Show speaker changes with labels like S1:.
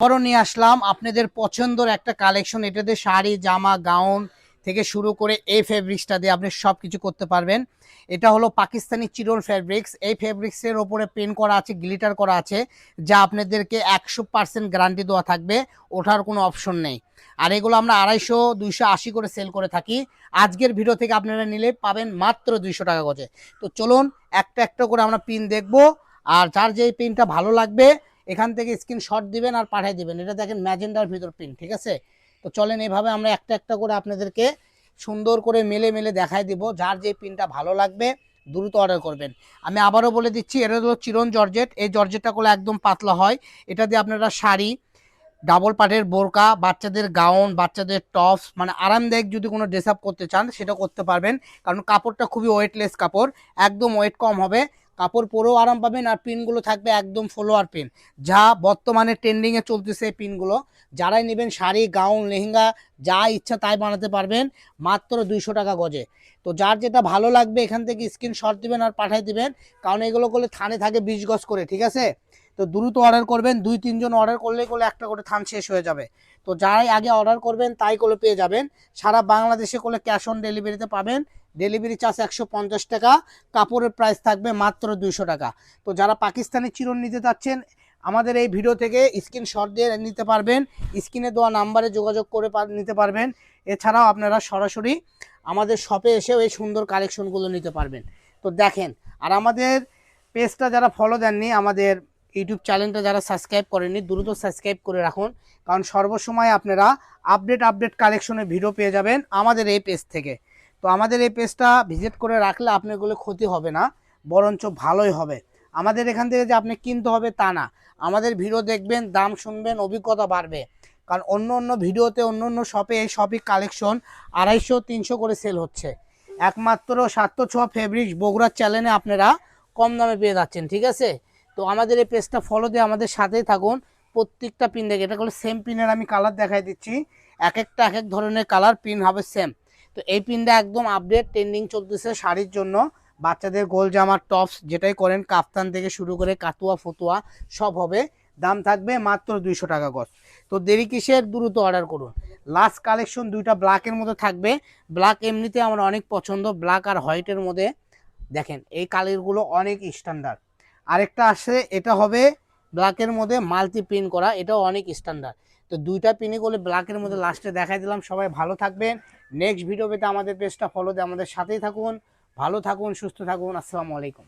S1: আবারও নিয়ে আসলাম। আপনাদের পছন্দের একটা কালেকশন এটাতে শাড়ি, জামা গাউন থেকে শুরু করে এই ফেব্রিক্সটা দিয়ে আপনি সব কিছু করতে পারবেন। এটা হলো পাকিস্তানি চিরন ফেব্রিক্স এই ফেব্রিক্সের ওপরে পেন করা আছে গ্লিটার করা আছে, যা আপনাদেরকে একশো পার্সেন্ট গ্যারান্টি দেওয়া থাকবে। ওঠার কোনো অপশন নেই। আর এগুলো আমরা আড়াইশো, দুইশো, আশি করে সেল করে থাকি। আজকের ভিডিও থেকে আপনারা নিলে পাবেন মাত্র দুইশো টাকা গজে। তো চলুন, একটা একটা করে আমরা পিন দেখব। আর যার যে পিনটা ভালো লাগবে এখান থেকে স্ক্রিনশট দিবেন আর পাঠিয়ে দিবেন। এটা দেখেন ম্যাজেন্ডার ভিতর প্রিন্ট ঠিক আছে? তো চলেন এভাবে আমরা একটা একটা করে আপনাদেরকে সুন্দর করে মেলে মেলে দেখাই দিব। যার যে পিনটা ভালো লাগবে, দ্রুত অর্ডার করবেন। আমি আবারও বলে দিচ্ছি, এটা হলো চিরন জর্জেট। এই জর্জেটটা করলে একদম পাতলা হয়। এটা দিয়ে আপনারা শাড়ি ডাবল পাটের বোরকা, বাচ্চাদের গাউন বাচ্চাদের টপস মানে আরামদায়ক যদি কোনো ড্রেস আপ করতে চান, সেটা করতে পারবেন। কারণ কাপড়টা খুবই ওয়েটলেস কাপড়। একদম ওয়েট কম হবে। কাপড় পরেও আরাম পাবেন আর পিনগুলো থাকবে একদম ফলোয়ার পিন যা বর্তমানে ট্রেন্ডিংয়ে চলতেছে এই পিনগুলো যারাই নেবেন শাড়ি গাউন লেহেঙ্গা, যা ইচ্ছা তাই বানাতে পারবেন। মাত্র দুইশো টাকা গজে। তো যার যেটা ভালো লাগবে এখান থেকে স্ক্রিনশট দিবেন আর পাঠিয়ে দিবেন। কারণ এগুলো করলে থানে থাকে বিশ গজ করে, ঠিক আছে? তো দ্রুত অর্ডার করবেন। দুই, তিনজন অর্ডার করলে করলে একটা করে থান শেষ হয়ে যাবে। তো যারাই আগে অর্ডার করবেন তাই করে পেয়ে যাবেন। সারা বাংলাদেশে করলে ক্যাশ অন ডেলিভারিতে পাবেন। ডেলিভারি চার্জ একশো পঞ্চাশ টাকা, কাপড়ের প্রাইস থাকবে মাত্র দুইশো টাকা। তো যারা পাকিস্তানি চিরন নিতে চাচ্ছেন, আমাদের এই ভিডিও থেকে স্ক্রিন স্ক্রিনশট দিয়ে নিতে পারবেন, স্ক্রিনে দেওয়া নাম্বারে যোগাযোগ করে নিতে পারবেন। এছাড়াও আপনারা সরাসরি আমাদের শপে এসেও এই সুন্দর কালেকশনগুলো নিতে পারবেন। তো দেখেন, আর আমাদের পেজটা যারা ফলো দেননি, আমাদের ইউটিউব চ্যানেলটা যারা সাবস্ক্রাইব করেননি, দ্রুত সাবস্ক্রাইব করে রাখুন। কারণ সর্বসময় আপনারা আপডেট আপডেট কালেকশনের ভিডিও পেয়ে যাবেন আমাদের এই পেজ থেকে। তো আমাদের এই পেজটা ভিজিট করে রাখলে আপনাগুলো ক্ষতি হবে না, বরঞ্চ ভালোই হবে। আমাদের এখান থেকে যে আপনি কিনতে হবে তা না। আমাদের ভিডিও দেখবেন, দাম শুনবেন, অভিজ্ঞতা বাড়বে। কারণ অন্য অন্য ভিডিওতে অন্য অন্য শপে এই শপিং কালেকশন আড়াইশো, তিনশো করে সেল হচ্ছে। একমাত্র সাতশো ছ ফেব্রিক্স বগুড়ার চ্যানেলে আপনারা কম দামে পেয়ে যাচ্ছেন, ঠিক আছে? তো আমাদের এই পেজটা ফলো দিয়ে আমাদের সাথেই থাকুন। প্রত্যেকটা পিন দেখে, এটা করলে সেম পিনের আমি কালার দেখাই দিচ্ছি। এক একটা এক এক ধরনের কালার পিন হবে সেম তো এই পিনটা একদম আপডেট ট্রেন্ডিং চলতেছে শাড়ির জন্য। বাচ্চাদের গোল জামার টপস যেটাই করেন, কাফতান থেকে শুরু করে কাতুয়া, ফতুয়া, সব হবে। দাম থাকবে মাত্র দুইশো টাকা গজ। তো দেরি কিসের? দ্রুত অর্ডার করুন। লাস্ট কালেকশন দুইটা ব্ল্যাকের মধ্যে থাকবে। ব্ল্যাক এমনিতে আমার অনেক পছন্দ ব্ল্যাক আর হোয়াইটের মধ্যে। দেখেন, এই কালারগুলো অনেক স্ট্যান্ডার্ড আরেকটা আসে, এটা হবে ব্ল্যাকের মধ্যে মাল্টি পিন করা, এটাও অনেক স্ট্যান্ডার্ড তো দুইটা পিনে করলে ব্ল্যাকের মধ্যে লাস্টে দেখাই দিলাম। সবাই ভালো থাকবেন। নেক্সট ভিডিও পেতে আমাদের পেজটা ফলো দিয়ে আমাদের সাথেই থাকুন। ভালো থাকুন, সুস্থ থাকুন। আসসালামু আলাইকুম।